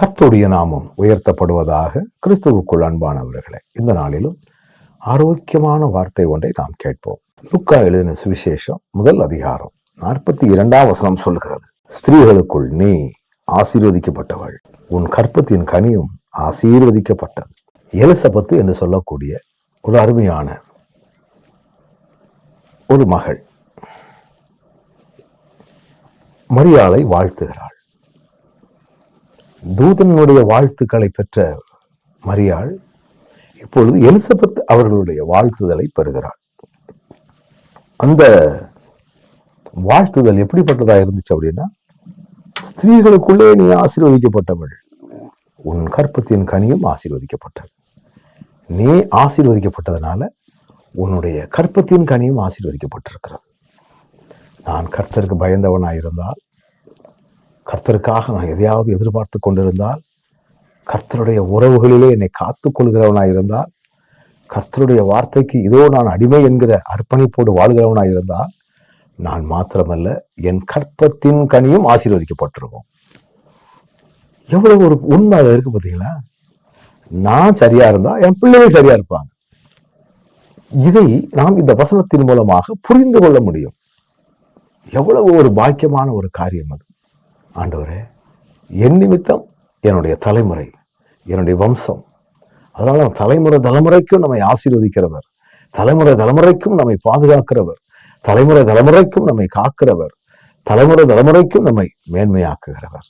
கர்த்துடைய நாமம் உயர்த்தப்படுவதாக கிறிஸ்துவுக்குள் அன்பானவர்களே இந்த நாளிலும் ஆரோக்கியமான வார்த்தை ஒன்றை நாம் கேட்போம். லுக்கா எழுதின சுவிசேஷம் முதல் அதிகாரம் நாற்பத்தி இரண்டாம் வசனம் சொல்கிறது ஸ்திரீகளுக்குள் நீ ஆசீர்வதிக்கப்பட்டவள். உன் கற்பத்தின் கனியும் ஆசீர்வதிக்கப்பட்டது. எலிசபத்து என்று சொல்லக்கூடிய ஒரு அருமையான ஒரு மகள் மரியாளை வாழ்த்துகிறாள். தூதனுடைய வாழ்த்துக்களை பெற்ற மரியாள் இப்பொழுது எலிசபெத் அவர்களுடைய வாழ்த்துதலை பெறுகிறாள். அந்த வாழ்த்துதல் எப்படிப்பட்டதா இருந்துச்சு அப்படின்னா ஸ்திரீகளுக்குள்ளே நீ ஆசீர்வதிக்கப்பட்டவள் உன் கற்பத்தின் கனியும் ஆசீர்வதிக்கப்பட்டது. நீ ஆசீர்வதிக்கப்பட்டதுனால உன்னுடைய கற்பத்தின் கனியும் ஆசீர்வதிக்கப்பட்டிருக்கிறது. நான் கர்த்தருக்கு பயந்தவனாயிருந்தால் கர்த்தருக்காக நான் எதையாவது எதிர்பார்த்து கொண்டிருந்தால் கர்த்தருடைய உறவுகளிலே என்னை காத்து கொள்கிறவனாயிருந்தால் கர்த்தருடைய வார்த்தைக்கு இதோ நான் அடிமை என்கிற அர்ப்பணிப்போடு வாழ்கிறவனாயிருந்தால் நான் மாத்திரமல்ல என் கற்பத்தின் கனியும் ஆசீர்வதிக்கப்பட்டிருக்கும். எவ்வளவு ஒரு உண்மை அதுல இருக்கு பார்த்தீங்களா? நான் சரியா இருந்தா என் பிள்ளைகள் சரியா இருப்பாங்க. இதை நாம் இந்த வசனத்தின் மூலமாக புரிந்து கொள்ள முடியும். எவ்வளவு ஒரு பாக்கியமான ஒரு காரியம் அது. ஆண்டவரே என் நிமித்தம் என்னுடைய தலைமுறை என்னுடைய வம்சம். அதனால தலைமுறை தலைமுறைக்கும் நம்மை ஆசீர்வதிக்கிறவர். தலைமுறை தலைமுறைக்கும் நம்மை பாதுகாக்கிறவர். தலைமுறை தலைமுறைக்கும் நம்மை காக்கிறவர். தலைமுறை தலைமுறைக்கும் நம்மை மேன்மையாக்குகிறவர்.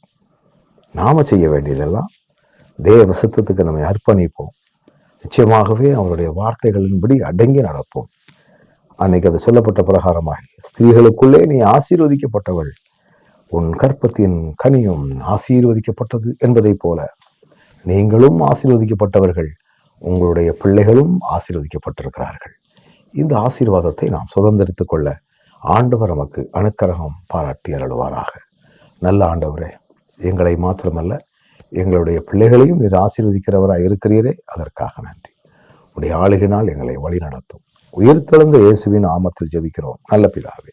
நாம செய்ய வேண்டியதெல்லாம் தேவ சித்தத்துக்கு நம்மை அர்ப்பணிப்போம். நிச்சயமாகவே அவருடைய வார்த்தைகளின்படி அடங்கி நடப்போம். அன்னைக்கு அது சொல்லப்பட்ட பிரகாரமாகி ஸ்திரீகளுக்குள்ளே நீ ஆசீர்வதிக்கப்பட்டவள் உன் கற்பத்தின் கனியும் ஆசீர்வதிக்கப்பட்டது என்பதைப் போல நீங்களும் ஆசீர்வதிக்கப்பட்டவர்கள் உங்களுடைய பிள்ளைகளும் ஆசீர்வதிக்கப்பட்டிருக்கிறார்கள். இந்த ஆசீர்வாதத்தை நாம் சுதந்திரித்துக் கொள்ள ஆண்டவர் நமக்கு அனுக்கிரகம் பாராட்டி அருள்வாராக. நல்ல ஆண்டவரே எங்களை மாத்திரமல்ல எங்களுடைய பிள்ளைகளையும் நீர் ஆசீர்வதிக்கிறவராக இருக்கிறீரே அதற்காக நன்றி. உடைய ஆளுகினால் எங்களை வழி நடத்தும் உயிர்த்தெழுந்த இயேசுவின் ஆமத்தில் ஜெபிக்கிறோம். நல்ல பிதாவே